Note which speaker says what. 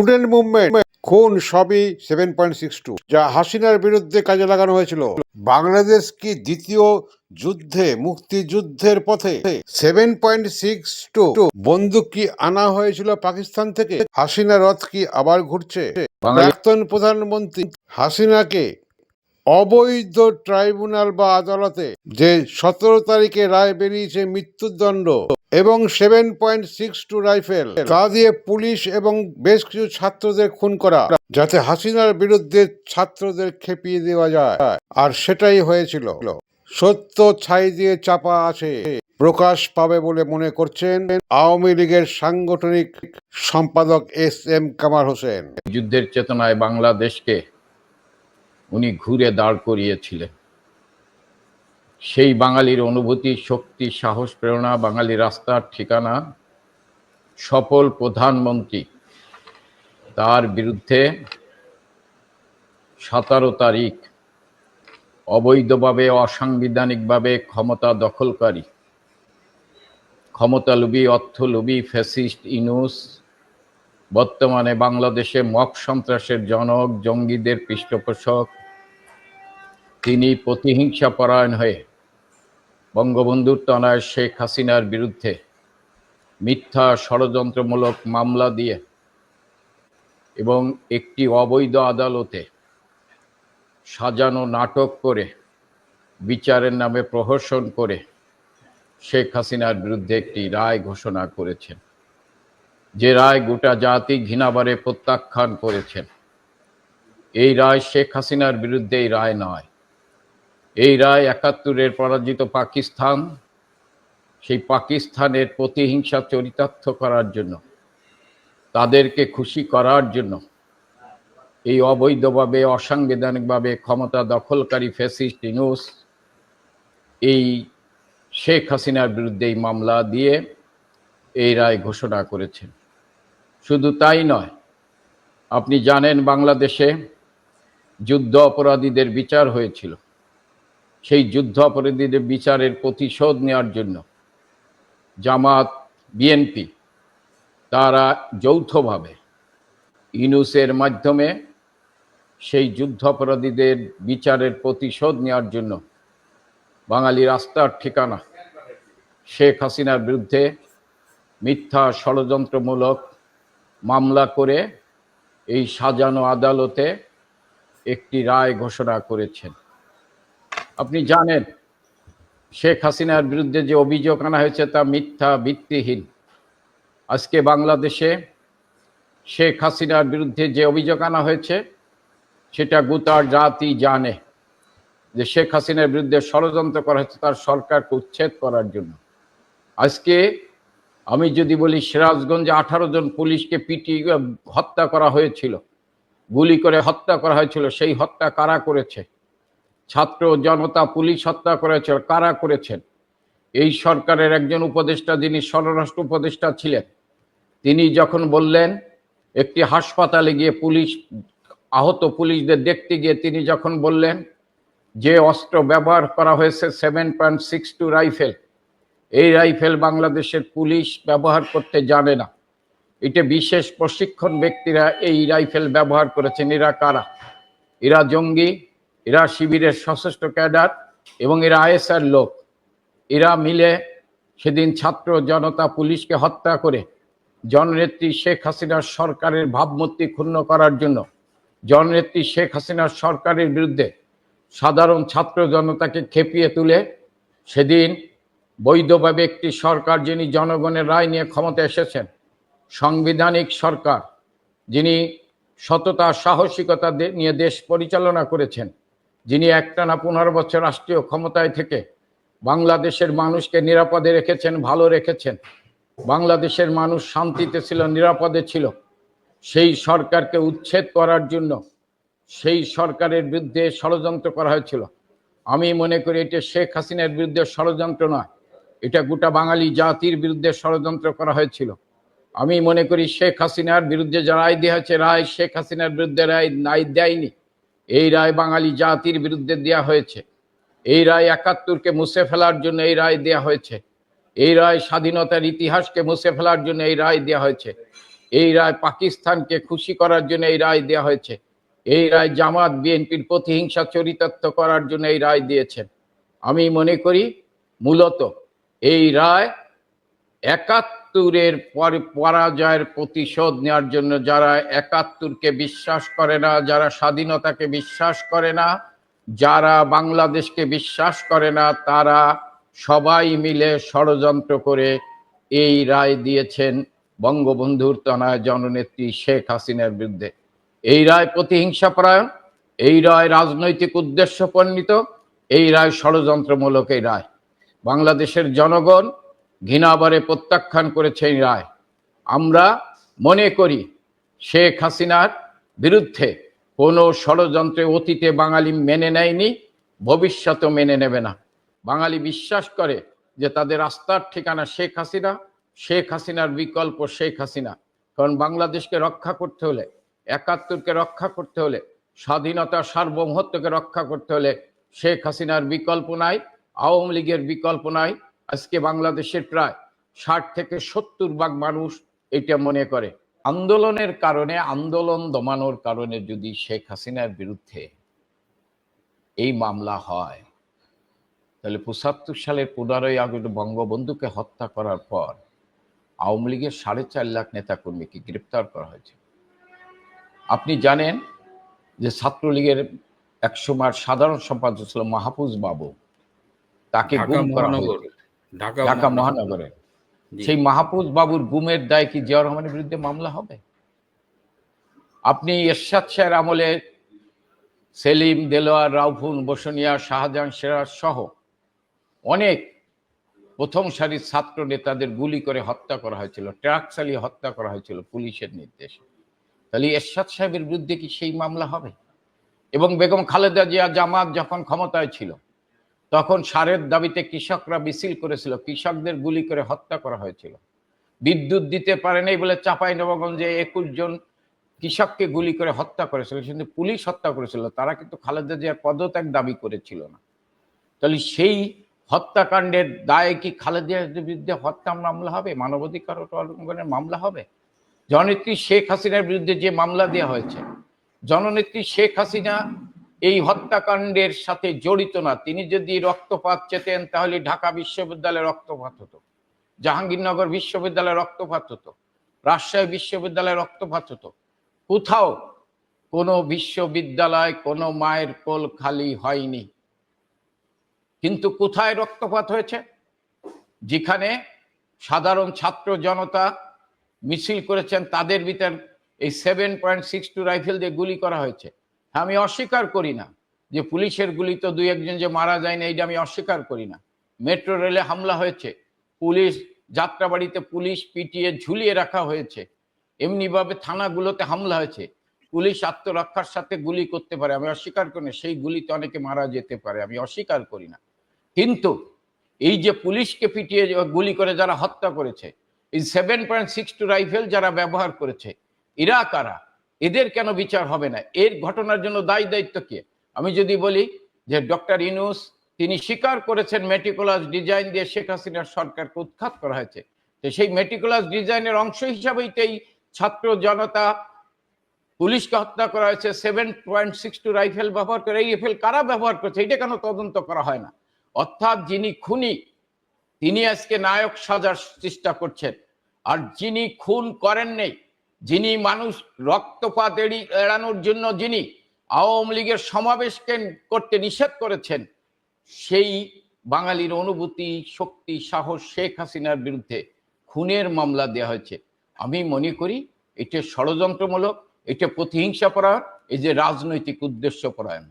Speaker 1: Student movement খুন সবই seven point six two যা হাসিনার বিরুদ্ধে কাজে লাগানো হয়েছিল। বাংলাদেশ কি দ্বিতীয় যুদ্ধে মুক্তিযুদ্ধের পথে? সেভেন পয়েন্ট সিক্স টু বন্দুক কি আনা হয়েছিল পাকিস্তান থেকে? হাসিনা রথ কি আবার ঘুরছে? প্রাক্তন প্রধানমন্ত্রী হাসিনাকে অবৈধ ট্রাইব্যুনাল বা আদালতে যে সতেরো তারিখে রায় বেরিয়েছে মৃত্যুদণ্ড এবং seven point six two rifle, তা দিয়ে পুলিশ এবং বেশ কিছু ছাত্রদের খুন করা, যাতে হাসিনার বিরুদ্ধে ছাত্রদের খেপিয়ে দেওয়া যায়। আর সেটাই হয়েছিল। সত্য ছাই দিয়ে চাপা আছে। প্রকাশ পাবে বলে মনে করছেন আওয়ামী লীগের সাংগঠনিক সম্পাদক এস এম কামাল হোসেন।
Speaker 2: যুদ্ধের চেতনায় বাংলাদেশকে উনি ঘুরে দাঁড় করিয়েছিলেন। সেই বাঙালির অনুভূতি, শক্তি, সাহস, প্রেরণা, বাঙালি রাস্তার ঠিকানা, সফল প্রধানমন্ত্রী, তার বিরুদ্ধে সতেরো তারিখ অবৈধভাবে, অসাংবিধানিকভাবে ক্ষমতা দখলকারী ক্ষমতালোভী অর্থলোভী ফ্যাসিস্ট, ইনুস, বর্তমানে বাংলাদেশে মক সন্ত্রাসের জনক, জঙ্গিদের পৃষ্ঠপোষক তিনি প্রতিহিংসা পরায়ণ হয়ে বঙ্গবন্ধুর তনয় শেখ হাসিনার বিরুদ্ধে মিথ্যা ষড়যন্ত্রমূলক মামলা দিয়ে এবং একটি অবৈধ আদালতে সাজানো নাটক করে বিচারের নামে প্রহসন করে শেখ হাসিনার বিরুদ্ধে একটি রায় ঘোষণা করেছেন। যে রায় গোটা জাতি ঘৃণাবারে প্রত্যাখ্যান করেছেন। এই রায় শেখ হাসিনার বিরুদ্ধে এই রায় নয়। এই রায় একাত্তরের পরাজিত পাকিস্তান, সেই পাকিস্তানের প্রতিহিংসা চরিতার্থ করার জন্য, তাদেরকে খুশি করার জন্য, এই অবৈধভাবে, অসাংবিধানিকভাবে ক্ষমতা দখলকারী ফ্যাসিস্ট ইনুস, এই শেখ হাসিনার বিরুদ্ধে এই মামলা দিয়ে এই রায় ঘোষণা করেছেন। শুধু তাই নয়, আপনি জানেন বাংলাদেশে যুদ্ধ অপরাধীদের বিচার হয়েছিল। সেই যুদ্ধ অপরাধীদের বিচারের প্রতিশোধ নেওয়ার জন্য জামাত বিএনপি তারা যৌথভাবে ইনুসের মাধ্যমে সেই যুদ্ধ অপরাধীদের বিচারের প্রতিশোধ নেওয়ার জন্য বাঙালি রাস্তার ঠিকানা শেখ হাসিনার বিরুদ্ধে মিথ্যা ষড়যন্ত্রমূলক মামলা করে এই সাজানো আদালতে একটি রায় ঘোষণা করেছেন। আপনি জানেন, শেখ হাসিনার বিরুদ্ধে যে অভিযোগ আনা হয়েছে তা মিথ্যা, ভিত্তিহীন। আজকে বাংলাদেশে শেখ হাসিনার বিরুদ্ধে যে অভিযোগ আনা হয়েছে, সেটা গোটার জাতি জানে যে শেখ হাসিনার বিরুদ্ধে ষড়যন্ত্র করা হয়েছে তার সরকারকে উচ্ছেদ করার জন্য। আজকে আমি যদি বলি, সিরাজগঞ্জে আঠারো জন পুলিশকে পিটি হত্যা করা হয়েছিল, গুলি করে হত্যা করা হয়েছিল, সেই হত্যা কারা করেছে? ছাত্র জনতা পুলিশ হত্যা করেছে, কারা করেছেন? এই সরকারের একজন উপদেষ্টা যিনি স্বরাষ্ট্র উপদেষ্টা ছিলেন, তিনি যখন বললেন, একটি হাসপাতালে গিয়ে পুলিশ, আহত পুলিশদের দেখতে গিয়ে তিনি যখন বললেন যে অস্ত্র ব্যবহার করা হয়েছে seven point six two rifle, এই রাইফেল বাংলাদেশের পুলিশ ব্যবহার করতে জানে না। এটা বিশেষ প্রশিক্ষণ ব্যক্তিরা এই রাইফেল ব্যবহার করেছেন। এরা কারা? এরা জঙ্গি এরা শিবিরের সশস্ত্র ক্যাডার এবং এরা আইএসআর লোক। এরা মিলে সেদিন ছাত্র জনতা পুলিশকে হত্যা করে জননেত্রী শেখ হাসিনার সরকারের ভাবমূর্তি ক্ষুণ্ণ করার জন্য জননেত্রী শেখ হাসিনার সরকারের বিরুদ্ধে সাধারণ ছাত্র জনতাকে খেপিয়ে তুলে সেদিন বৈধভাবে একটি সরকার যিনি জনগণের রায় নিয়ে ক্ষমতা এসেছেন, সাংবিধানিক সরকার যিনি সততা, সাহসিকতা নিয়ে দেশ পরিচালনা করেছেন যিনি একটানা পনেরো বছর রাষ্ট্রীয় ক্ষমতায় থেকে বাংলাদেশের মানুষকে নিরাপদে রেখেছেন, ভালো রেখেছেন, বাংলাদেশের মানুষ শান্তিতে ছিল, নিরাপদে ছিল, সেই সরকারকে উচ্ছেদ করার জন্য সেই সরকারের বিরুদ্ধে ষড়যন্ত্র করা হয়েছিল। আমি মনে করি এটা শেখ হাসিনার বিরুদ্ধে ষড়যন্ত্র নয়, এটা গোটা বাঙালি জাতির বিরুদ্ধে ষড়যন্ত্র করা হয়েছিল। আমি মনে করি শেখ হাসিনার বিরুদ্ধে যে রায় দেওয়া হয়েছে রায় শেখ হাসিনার বিরুদ্ধে রায় রায় দেয়নি। এই রায় বাঙালি জাতির বিরুদ্ধে দেওয়া হয়েছে এই রায় একাত্তরকে মুছে ফেলার জন্য এই রায় দেওয়া হয়েছে এই রায় স্বাধীনতার ইতিহাসকে মুছে ফেলার জন্য এই রায় দেওয়া হয়েছে এই রায় পাকিস্তানকে খুশি করার জন্য এই রায় দেওয়া হয়েছে এই রায় জামাত বিএনপির প্রতিহিংসা চরিতার্থ করার জন্য এই রায় দিয়েছেন আমি মনে করি মূলত এই রায় একাত্তরের পর পরাজয়ের প্রতিশোধ নেওয়ার জন্য যারা একাত্তরকে বিশ্বাস করে না, যারা স্বাধীনতাকে বিশ্বাস করে না, যারা বাংলাদেশকে বিশ্বাস করে না, তারা সবাই মিলে ষড়যন্ত্র করে এই রায় দিয়েছেন বঙ্গবন্ধুর তনায় জননেত্রী শেখ হাসিনার বিরুদ্ধে। এই রায় প্রতিহিংসাপরায়ণ, এই রায় রাজনৈতিক উদ্দেশ্য প্রণীত এই রায় ষড়যন্ত্রমূলক এই রায়। বাংলাদেশের জনগণ ঘৃণাবারে প্রত্যাখ্যান করেছে এই রায়। আমরা মনে করি শেখ হাসিনার বিরুদ্ধে কোনো ষড়যন্ত্রে অতীতে বাঙালি মেনে নেয়নি, ভবিষ্যতেও মেনে নেবে না। বাঙালি বিশ্বাস করে যে তাদের আস্থার ঠিকানা শেখ হাসিনা, শেখ হাসিনার বিকল্প শেখ হাসিনা। কারণ বাংলাদেশকে রক্ষা করতে হলে, একাত্তরকে রক্ষা করতে হলে, স্বাধীনতা, সার্বভৌমত্বকে রক্ষা করতে হলে শেখ হাসিনার বিকল্প নাই, আওয়ামী লীগের বিকল্প নাই আজকে বাংলাদেশের প্রায় ষাট থেকে সত্তর ভাগ মানুষ এটা মনে করে। আন্দোলনের কারণে আন্দোলন দমানোর কারণে যদি শেখ হাসিনার বিরুদ্ধে এই মামলা হয় তাহলে পঁচাত্তর সালের পনেরোই আগস্ট বঙ্গবন্ধুকে হত্যা করার পর আওয়ামী লীগের সাড়ে চার লাখ নেতাকর্মীকে গ্রেপ্তার করা হয়েছে। আপনি জানেন যে ছাত্রলীগের এক সময় সাধারণ সম্পাদক ছিল মাহফুজ বাবু তাকে গুম করা হয়েছে।
Speaker 3: ঢাকা মহানগরে।
Speaker 2: সেই মাহফুজ বাবুর গুমের দায় কি জিয়াউর রহমানের বিরুদ্ধে মামলা হবে? আপনি এরশাদ শাহের আমলে সেলিম দেলোয়ার রাউফুন বসনিয়া শাহজাহান সেরাজ সহ অনেক প্রথম সারির ছাত্র নেতাদের গুলি করে হত্যা করা হয়েছিল ট্রাক চালিয়ে হত্যা করা হয়েছিল পুলিশের নির্দেশে। তাহলে এরশাদ সাহেবের বিরুদ্ধে কি সেই মামলা হবে? এবং বেগম খালেদা জিয়া জামাত যখন ক্ষমতায় ছিল তখন সারের দাবিতে কৃষকরা মিছিল করেছিল, কৃষকদের গুলি করে হত্যা করা হয়েছিল। বিদ্যুৎ দিতে পারে নাই বলে চাপাই নবগঞ্জে একুশ জন কৃষককে গুলি করে হত্যা করেছিল, কিন্তু পুলিশ হত্যা করেছিল, তারা কিন্তু খালেদা জিয়ার পদত্যাগ দাবি করেছিল না। তাহলে সেই হত্যাকাণ্ডের দায়ে কি খালেদার বিরুদ্ধে হত্যা মামলা হবে? মানবাধিকার লঙ্ঘনের মামলা হবে? জননেত্রী শেখ হাসিনার বিরুদ্ধে যে মামলা দেওয়া হয়েছে, জননেত্রী শেখ হাসিনা এই হত্যাকাণ্ডের সাথে জড়িত না। তিনি যদি রক্তপাত চেতেন, তাহলে ঢাকা বিশ্ববিদ্যালয়ে রক্তপাত হতো। জাহাঙ্গীরনগর বিশ্ববিদ্যালয়ে রক্তপাত হতো। রাজশাহী বিশ্ববিদ্যালয়ে রক্তপাত হতো। কোথাও কোনো বিশ্ববিদ্যালয়, কোনো মায়ের কোল খালি হয়নি। কিন্তু কোথায় রক্তপাত হয়েছে? যেখানে সাধারণ ছাত্র জনতা মিছিল করেছেন, তাদের ভিতর এই seven point six two rifle দিয়ে গুলি করা হয়েছে। আমি অস্বীকার করি না যে পুলিশের গুলি তো দুই একজন যে মারা যায়নি, এইটা আমি অস্বীকার করি না। মেট্রো রেলে হামলা হয়েছে। পুলিশ যাত্রাবাড়িতে পুলিশ পিটিয়ে ঝুলিয়ে রাখা হয়েছে। এমনিভাবে থানাগুলোতে হামলা হয়েছে। পুলিশ আত্মরক্ষার সাথে গুলি করতে পারে, আমি অস্বীকার করি না। সেই গুলিতে অনেকে মারা যেতে পারে, আমি অস্বীকার করি না। কিন্তু এই যে পুলিশকে পিটিয়ে গুলি করে যারা হত্যা করেছে, এই seven point six two rifle যারা ব্যবহার করেছে, এরা কারা? এদের কেন বিচার হবে না? এর ঘটনার জন্য দায়ী দায়িত্ব কে? আমি যদি বলি যে ডক্টর ইনুস তিনি স্বীকার করেছেন মেটিকুলাস ডিজাইন দিয়ে শেখ হাসিনার সরকারকে উৎখাত করা হয়েছে। তো সেই মেটিকুলাস ডিজাইনের অংশ হিসাবেই তো এই ছাত্র জনতা পুলিশকে হত্যা করা হয়েছে seven point six two rifle ব্যবহার করে। এই রাইফেল কারা ব্যবহার করছে? এটা কেন তদন্ত করা হয় না? অর্থাৎ যিনি খুনি, তিনি আজকে নায়ক সাজার চেষ্টা করছেন। আর যিনি খুন করেন নেই যিনি মানুষ রক্তপাত এড়ি, এড়ানোর জন্য যিনি আওয়ামী লীগের সমাবেশকে করতে নিষেধ করেছেন, সেই বাঙালির অনুভূতি, শক্তি, সাহস শেখ হাসিনার বিরুদ্ধে খুনের মামলা দেওয়া হয়েছে। আমি মনে করি এটা ষড়যন্ত্রমূলক, এটা প্রতিহিংসা পরায়ণ এই যে রাজনৈতিক উদ্দেশ্য পরায়ণ